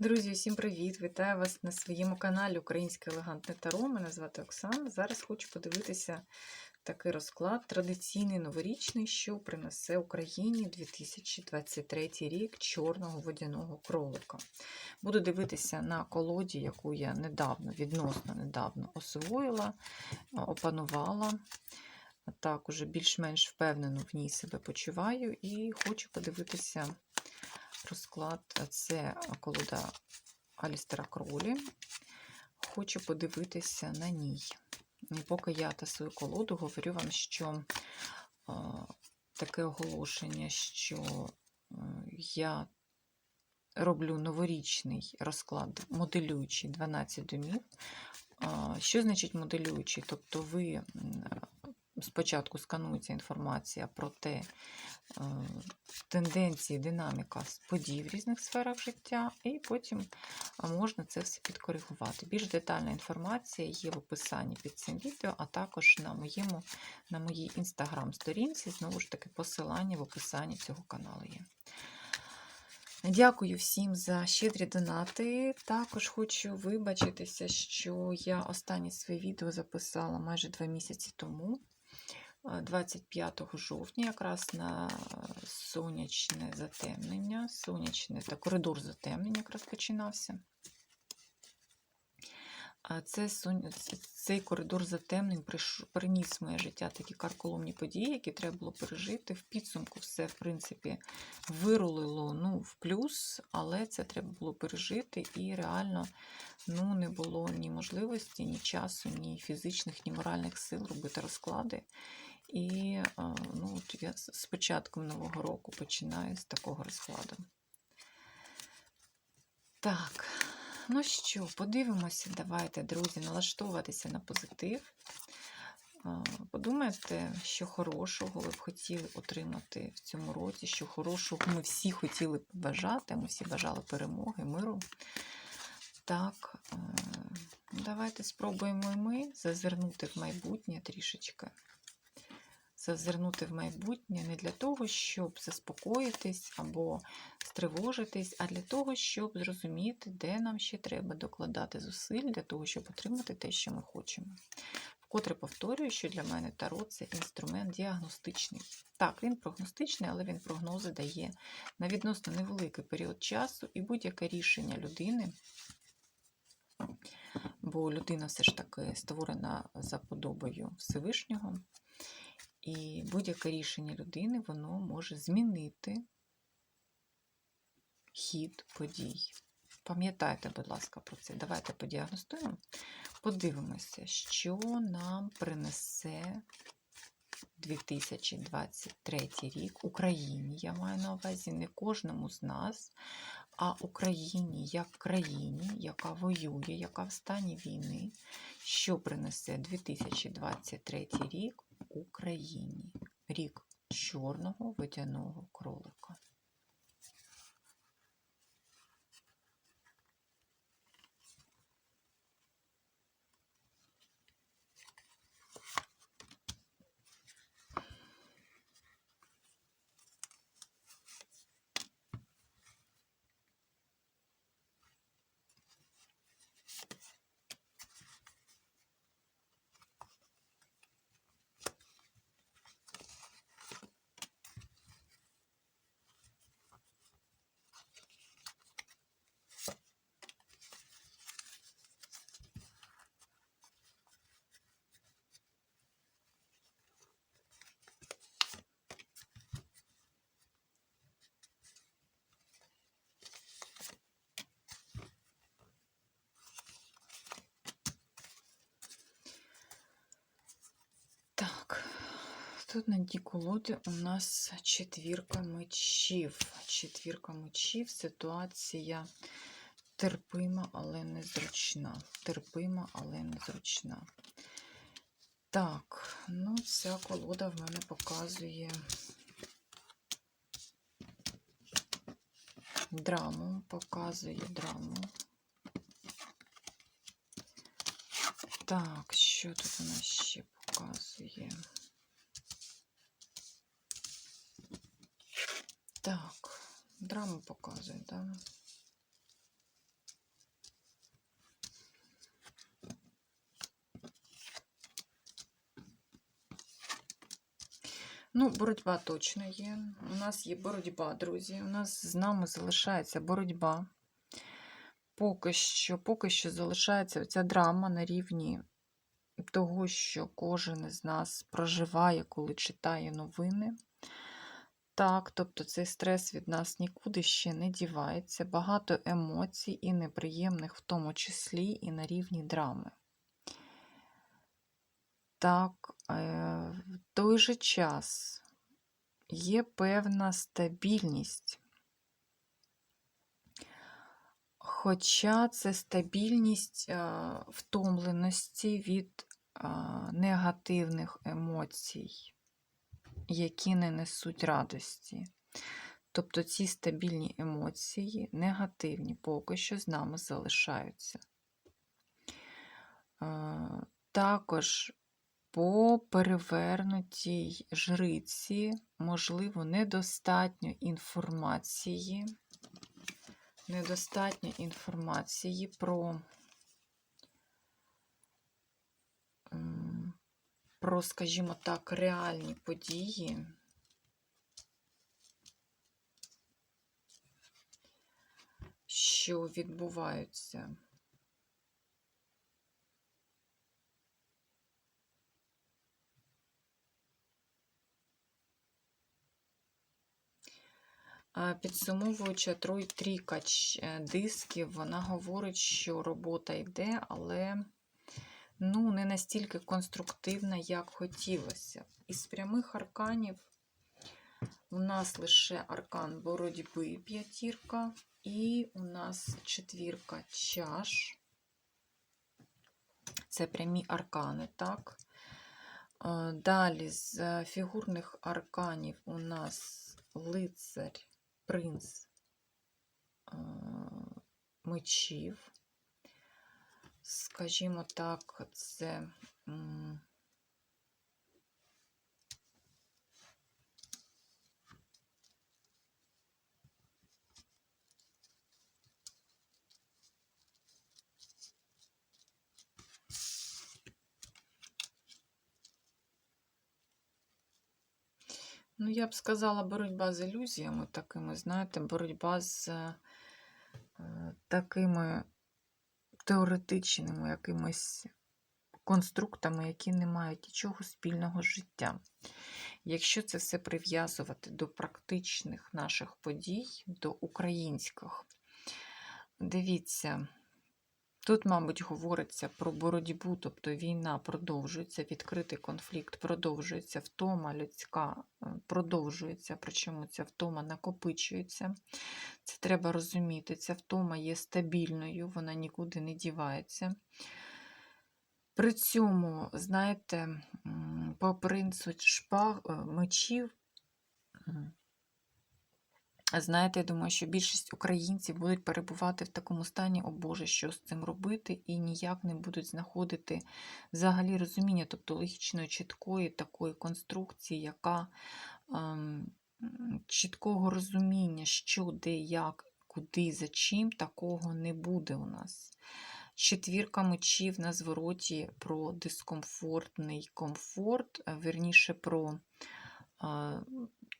Друзі, усім привіт! Вітаю вас на своєму каналі Українське елегантне таро. Мене звати Оксана. Зараз хочу подивитися такий розклад традиційний новорічний, що принесе Україні 2023 рік чорного водяного кролика. Буду дивитися на колоді, яку я недавно, відносно недавно освоїла, опанувала. Так, уже більш-менш впевнено в ній себе почуваю і хочу подивитися розклад це колода Алістера Кролі. Хочу подивитися на ній. І поки я тасую колоду, говорю вам, що а, таке оголошення, що а, я роблю новорічний розклад, моделюючий 12 домів. А, що значить моделюючий? Тобто ви спочатку сканується інформація про те, е, тенденції, динаміка подій в різних сферах життя, і потім можна це все підкоригувати. Більш детальна інформація є в описанні під цим відео, а також на моєму, на моїй інстаграм-сторінці, знову ж таки, посилання в описанні цього каналу є. Дякую всім за щедрі донати. Також хочу вибачитися, що я останнє своє відео записала майже два місяці тому. 25 жовтня, якраз на сонячне затемнення, сонячне та коридор затемнення якраз починався. Це, Цей коридор затемнень приніс в моє життя такі карколомні події, які треба було пережити. В підсумку все, в принципі, вирулило ну, в плюс, але це треба було пережити, і реально ну, не було ні можливості, ні часу, ні фізичних, ні моральних сил робити розклади. І ну, от я з початком нового року починаю з такого розкладу. Так, ну що, подивимося, давайте, друзі, налаштовуватися на позитив. Подумайте, що хорошого ви б хотіли отримати в цьому році, що хорошого ми всі хотіли б бажати, ми всі бажали перемоги, миру. Так, давайте спробуємо і ми зазирнути в майбутнє трішечки зазирнути в майбутнє не для того, щоб заспокоїтись або стривожитись, а для того, щоб зрозуміти, де нам ще треба докладати зусиль для того, щоб отримати те, що ми хочемо. Вкотре повторюю, що для мене таро це інструмент діагностичний. Так, він прогностичний, але він прогнози дає на відносно невеликий період часу і будь-яке рішення людини. Бо людина все ж таки створена за подобою Всевишнього, і будь-яке рішення людини воно може змінити хід подій. Пам'ятайте, будь ласка, про це. Давайте подіагностуємо, подивимося, що нам принесе 2023 рік Україні. Я маю на увазі не кожному з нас, а Україні як країні, яка воює, яка в стані війни, що принесе 2023 рік Україні. Рік чорного водяного кролика. Тут на дні колоді у нас четвірка мечів. Четвірка мечів, ситуація терпима, але незручна. Терпима, але незручна. Так, ну, ця колода в мене показує драму, показує драму. Так, що тут у нас ще показує? Так, драму показує, так? Ну, боротьба точно є. У нас є боротьба, друзі. У нас з нами залишається боротьба. Поки що, поки що залишається ця драма на рівні того, що кожен із нас проживає, коли читає новини. Так, тобто цей стрес від нас нікуди ще не дівається. Багато емоцій і неприємних, в тому числі і на рівні драми. Так, е, в той же час є певна стабільність. Хоча це стабільність е, втомленості від е, негативних емоцій, які не несуть радості. Тобто ці стабільні емоції, негативні, поки що з нами залишаються. Також по перевернутій жриці, можливо, недостатньо інформації, недостатньо інформації про, про, скажімо так, реальні події. Що відбуваються. Підсумовуючи трійка е, дисків, вона говорить, що робота йде, але ну, не настільки конструктивна, як хотілося. Із прямих арканів у нас лише аркан боротьби п'ятірка, і у нас четвірка чаш. Це прямі аркани, так? Е, далі з фігурних арканів у нас лицарь принц мечів. Скажімо так, це Ну, я б сказала, боротьба з ілюзіями такими, знаєте, боротьба з е, такими теоретичними якимись конструктами, які не мають нічого спільного з життям. Якщо це все прив'язувати до практичних наших подій, до українських, дивіться. Тут, мабуть, говориться про боротьбу, тобто війна продовжується, відкритий конфлікт продовжується, втома людська е, продовжується, причому ця втома накопичується. Це треба розуміти. Ця втома є стабільною, вона нікуди не дівається. При цьому, знаєте, по принципу шпаг е, мечів. Знаєте, я думаю, що більшість українців будуть перебувати в такому стані, о Боже, що з цим робити, і ніяк не будуть знаходити взагалі розуміння, тобто логічної, чіткої такої конструкції, яка ем, чіткого розуміння, що, де, як, куди, за чим, такого не буде у нас. Четвірка мечів на звороті про дискомфортний комфорт, верніше про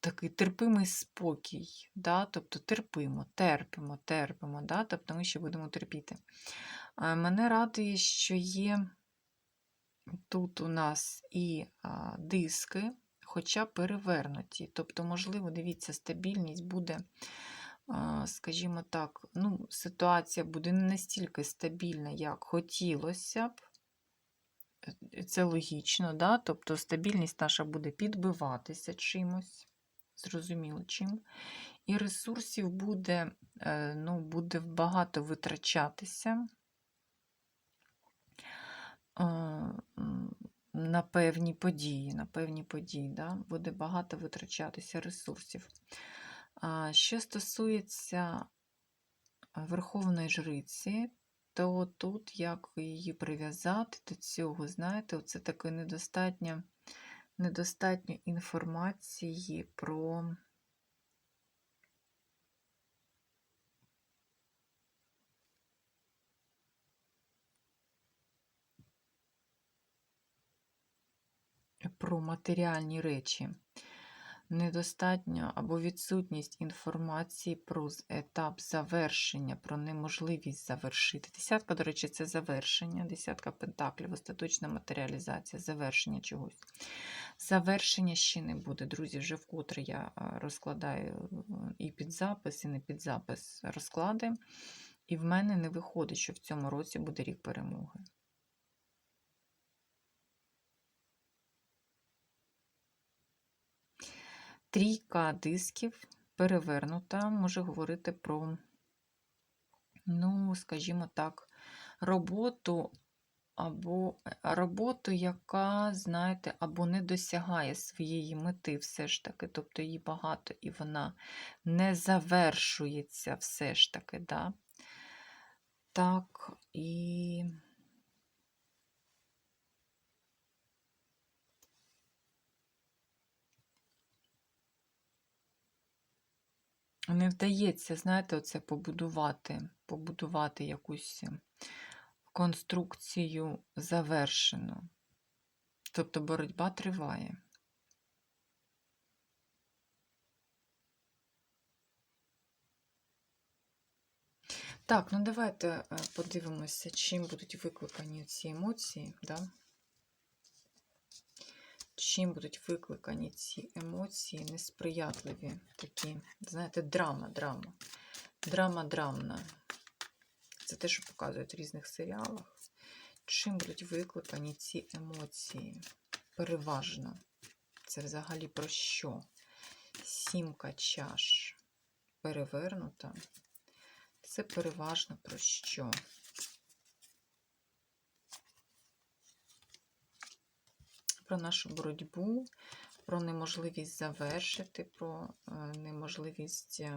такий терпимий спокій, да? тобто терпимо, терпимо, терпимо, да? тобто ми ще будемо терпіти. Мене радує, що є тут у нас і диски, хоча перевернуті. Тобто, можливо, дивіться, стабільність буде, скажімо так, ну, ситуація буде не настільки стабільна, як хотілося б. Це логічно, да? тобто стабільність наша буде підбиватися чимось зрозуміло чим. І ресурсів буде е, ну, буде багато витрачатися е, на певні події. На певні події, да? буде багато витрачатися ресурсів. Що стосується Верховної Жриці, то тут як її прив'язати до цього, знаєте, оце таке недостатньо, недостатньо інформації про. Про матеріальні речі недостатньо або відсутність інформації про етап завершення, про неможливість завершити. Десятка, до речі, це завершення, десятка пентаклів, остаточна матеріалізація, завершення чогось. Завершення ще не буде. Друзі, вже вкотре я розкладаю е, і під запис, і не під запис розклади. І в мене не виходить, що в цьому році буде рік перемоги. Трійка дисків перевернута, може говорити про, ну, скажімо так, роботу або е, роботу, яка, знаєте, або не досягає своєї мети все ж таки, тобто її багато і вона не завершується все ж таки, да? Так, і. Не вдається, знаєте, оце побудувати, побудувати якусь е, конструкцію завершену. Тобто боротьба триває. Так, ну давайте е, подивимося, чим будуть викликані ці емоції. Да? Чим будуть викликані ці емоції, несприятливі такі, знаєте, драма, драма. Драма драмна. Це те, що показують в різних серіалах. Чим будуть викликані ці емоції? Переважно. Це взагалі про що? Сімка чаш перевернута. Це переважно про що? Про нашу боротьбу, про неможливість завершити, про е, неможливість е,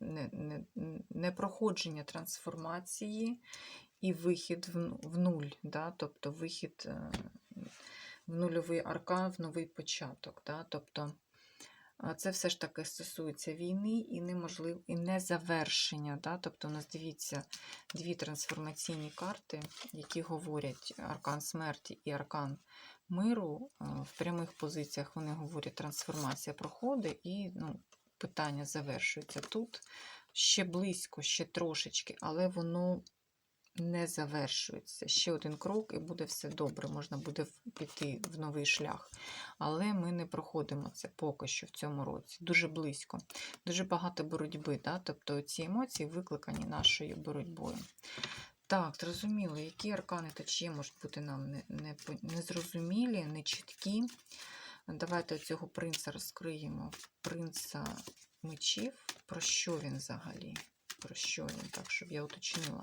не, не, непроходження трансформації і вихід в, в нуль, да? тобто вихід е, в нульовий аркан, в новий початок. Да? Тобто це все ж таки стосується війни і неможлив... і незавершення. Да? Тобто, у нас дивіться дві трансформаційні карти, які говорять аркан смерті і аркан миру. В прямих позиціях вони говорять, трансформація проходить і ну, питання завершується тут. Ще близько, ще трошечки, але воно не завершується. Ще один крок, і буде все добре. Можна буде піти в новий шлях. Але ми не проходимо це поки що в цьому році. Дуже близько. Дуже багато боротьби. Да? Тобто ці емоції викликані нашою боротьбою. Так, зрозуміло, які аркани та чи можуть бути нам не, не, незрозумілі, нечіткі. Давайте цього принца розкриємо. Принца мечів. Про що він взагалі? Про що він? Так, щоб я уточнила.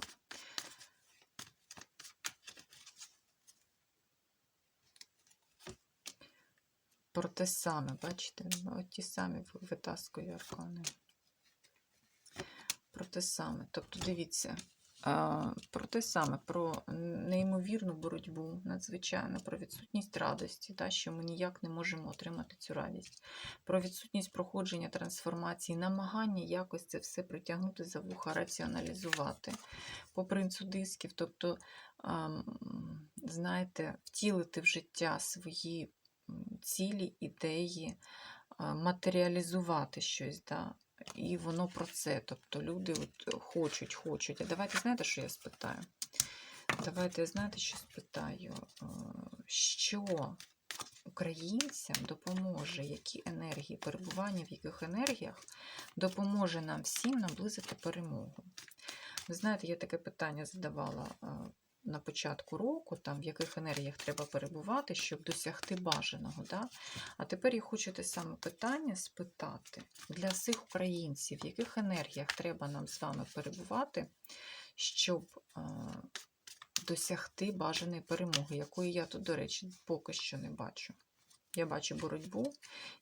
Про те саме, бачите? От ті самі ви- витаскую аркани. Про те саме. Тобто, дивіться, про те саме, про неймовірну боротьбу, надзвичайно, про відсутність радості, та, що ми ніяк не можемо отримати цю радість, про відсутність проходження трансформації, намагання якось це все притягнути за вуха, раціоналізувати. По принцу дисків, тобто, знаєте, втілити в життя свої цілі, ідеї, матеріалізувати щось. Да? І воно про це. Тобто люди от хочуть, хочуть. А давайте знаєте, що я спитаю? Давайте знаєте, що спитаю, Е, що українцям допоможе, які енергії, перебування в яких енергіях допоможе нам всім наблизити перемогу. Ви знаєте, я таке питання задавала е, на початку року, там в яких енергіях треба перебувати, щоб досягти бажаного. Да? А тепер я хочу те саме питання спитати для всіх українців, в яких енергіях треба нам з вами перебувати, щоб е, досягти бажаної перемоги, якої я тут, до речі, поки що не бачу. Я бачу боротьбу,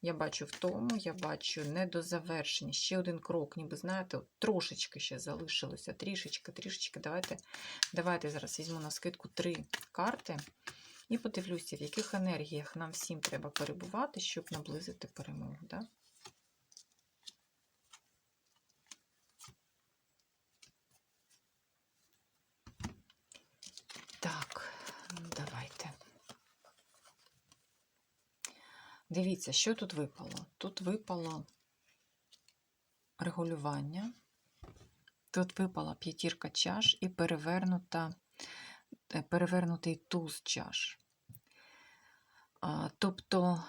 я бачу втому, я бачу недозавершення. Ще один крок, ніби знаєте, трошечки ще залишилося. Трішечки, трішечки. Давайте, давайте зараз візьму на скидку три карти і подивлюся, в яких енергіях нам всім треба перебувати, щоб наблизити перемогу. Да? Так, давайте. Дивіться, що тут випало? Тут випало регулювання, тут випала п'ятірка чаш і перевернута, е, перевернутий туз чаш. Тобто,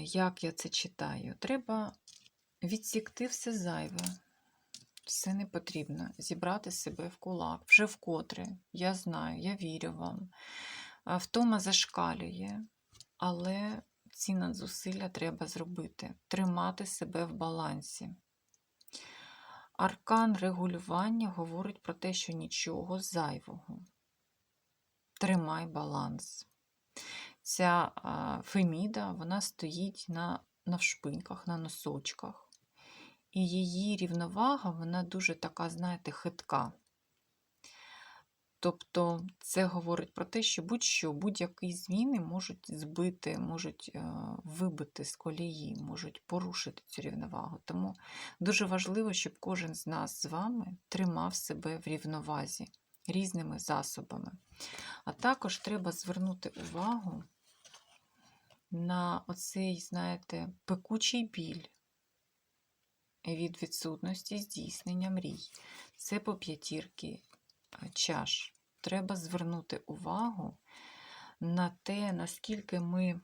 як я це читаю? Треба відсікти все зайве, все не потрібно, зібрати себе в кулак, вже вкотре. Я знаю, я вірю вам. Втома зашкалює, але ці надзусилля треба зробити, тримати себе в балансі. Аркан регулювання говорить про те, що нічого зайвого. Тримай баланс. Ця феміда вона стоїть на навшпиньках, на носочках. І її рівновага, вона дуже така, знаєте, хитка. Тобто це говорить про те, що будь-що, будь-які зміни можуть збити, можуть е, вибити з колії, можуть порушити цю рівновагу. Тому дуже важливо, щоб кожен з нас з вами тримав себе в рівновазі різними засобами. А також треба звернути увагу на оцей, знаєте, пекучий біль від відсутності здійснення мрій. Це по п'ятірки чаш. Треба звернути увагу на те, наскільки ми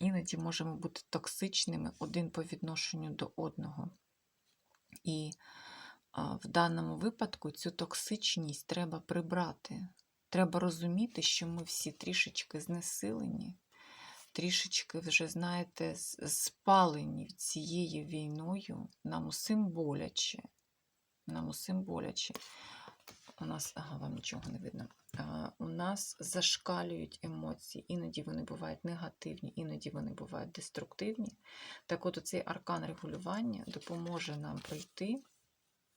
іноді можемо бути токсичними один по відношенню до одного. І в даному випадку цю токсичність треба прибрати. Треба розуміти, що ми всі трішечки знесилені, трішечки вже, знаєте, спалені цією війною, нам усім боляче. Нам усім боляче. У нас, ага, вам нічого не видно. А, у нас зашкалюють емоції. Іноді вони бувають негативні, іноді вони бувають деструктивні. Так от цей аркан регулювання допоможе нам пройти,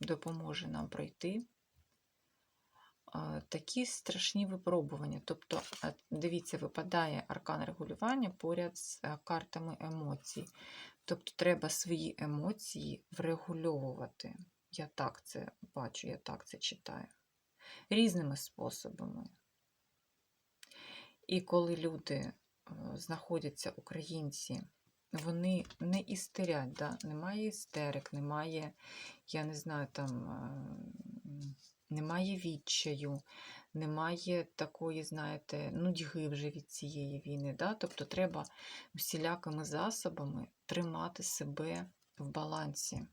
допоможе нам пройти такі страшні випробування. Тобто, дивіться, випадає аркан регулювання поряд з картами емоцій. Тобто, треба свої емоції врегульовувати. Я так це бачу, я так це читаю. Різними способами. І коли люди е, знаходяться, українці, вони не істерять, да? немає істерик, немає, я не знаю, там, е, немає відчаю, немає такої, знаєте, нудьги вже від цієї війни. Да? Тобто треба всілякими засобами тримати себе в балансі.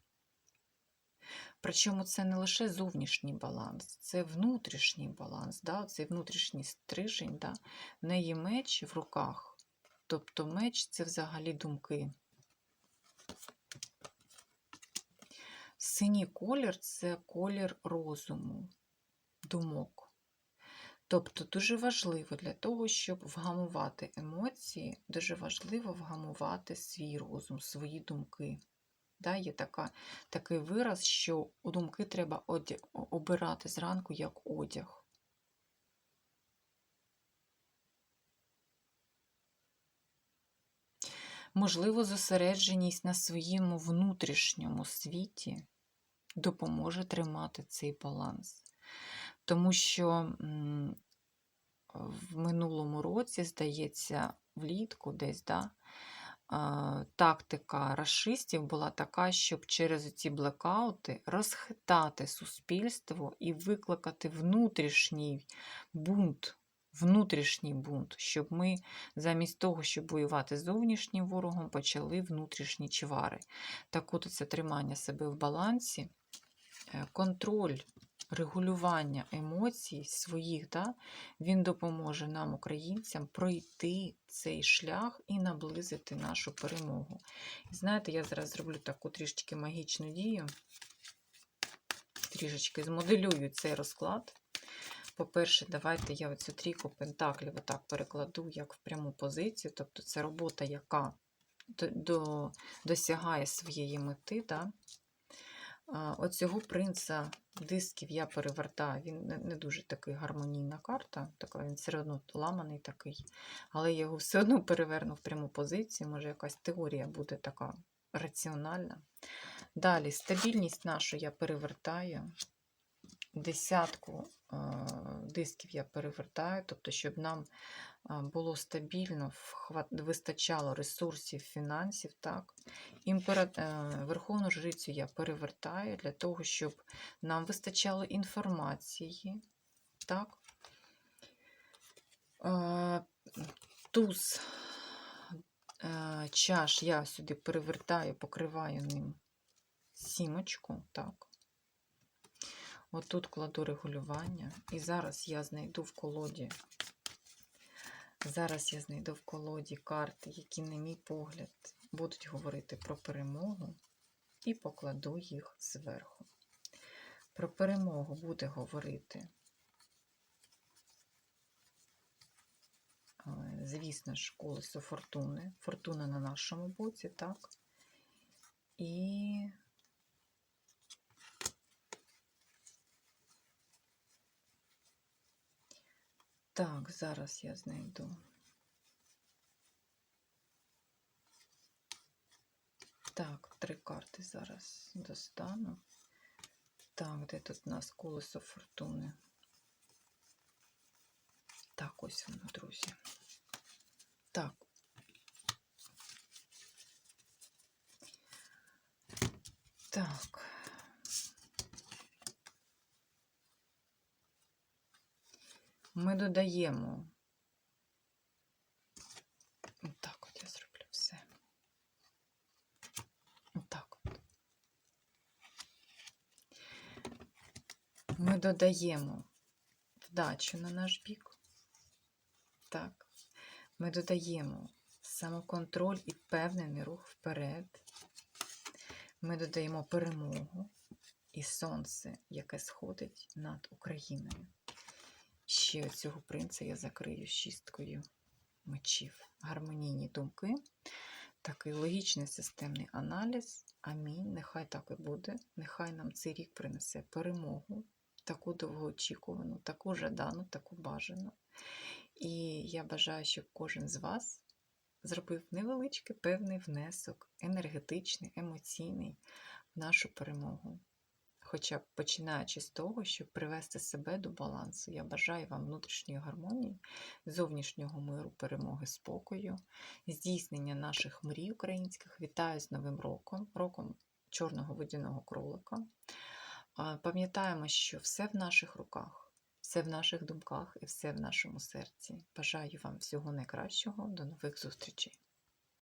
Причому це не лише зовнішній баланс, це внутрішній баланс, да? цей внутрішній стрижень, да? в неї меч в руках. Тобто меч це взагалі думки. Синій колір це колір розуму, думок. Тобто дуже важливо для того, щоб вгамувати емоції, дуже важливо вгамувати свій розум, свої думки. Да, Є така, такий вираз, що думки треба одяг, обирати зранку як одяг. Можливо, зосередженість на своєму внутрішньому світі допоможе тримати цей баланс. Тому що в минулому році, здається, влітку десь, да, тактика расистів була така, щоб через ці блекаути розхитати суспільство і викликати внутрішній бунт, внутрішній бунт, щоб ми замість того, щоб воювати з зовнішнім ворогом, почали внутрішні чвари. Так от це тримання себе в балансі, е, контроль регулювання емоцій своїх, да, він допоможе нам, українцям, пройти цей шлях і наблизити нашу перемогу. І знаєте, я зараз зроблю таку трішечки магічну дію, трішечки змоделюю цей розклад. По-перше, давайте я оцю трійку пентаклів отак перекладу як в пряму позицію. Тобто це робота, яка до, до, досягає своєї мети. Да? Оцього принца дисків я перевертаю. Він не, дуже такий гармонійна карта, така, він все одно ламаний такий, але я його все одно переверну в пряму позицію. Може, якась теорія буде така раціональна. Далі, стабільність нашу я перевертаю. Десятку дисків я перевертаю, тобто, щоб нам було стабільно, вистачало ресурсів, фінансів. Так? Імпера... е, Верховну жрицю я перевертаю для того, щоб нам вистачало інформації. Так? Е, Туз е, чаш я сюди перевертаю, покриваю ним сімочку. Так. Отут кладу регулювання. І зараз я знайду в колоді. Зараз я знайду в колоді карти, які, на мій погляд, будуть говорити про перемогу, і покладу їх зверху. Про перемогу буде говорити, е, звісно ж, колесо фортуни. Фортуна на нашому боці, так? І Так, зараз я знайду. Так, три карти зараз достану. Так, де тут у нас колесо фортуни? Так, ось воно, друзі. Так. Так. Ми додаємо. Так от я зроблю все. Так от. Ми додаємо вдачу на наш бік. Так. Ми додаємо самоконтроль і впевнений рух вперед. Ми додаємо перемогу і сонце, яке сходить над Україною. Ще цього принца я закрию шісткою мечів. Гармонійні думки, такий логічний системний аналіз. Амінь. Нехай так і буде. Нехай нам цей рік принесе перемогу, таку довгоочікувану, таку жадану, таку бажану. І я бажаю, щоб кожен з вас зробив невеличкий певний внесок, енергетичний, емоційний в нашу перемогу. Хоча б починаючи з того, щоб привести себе до балансу, я бажаю вам внутрішньої гармонії, зовнішнього миру, перемоги, спокою, здійснення наших мрій українських. Вітаю з Новим роком, роком чорного водяного кролика. Пам'ятаємо, що все в наших руках, все в наших думках і все в нашому серці. Бажаю вам всього найкращого. До нових зустрічей!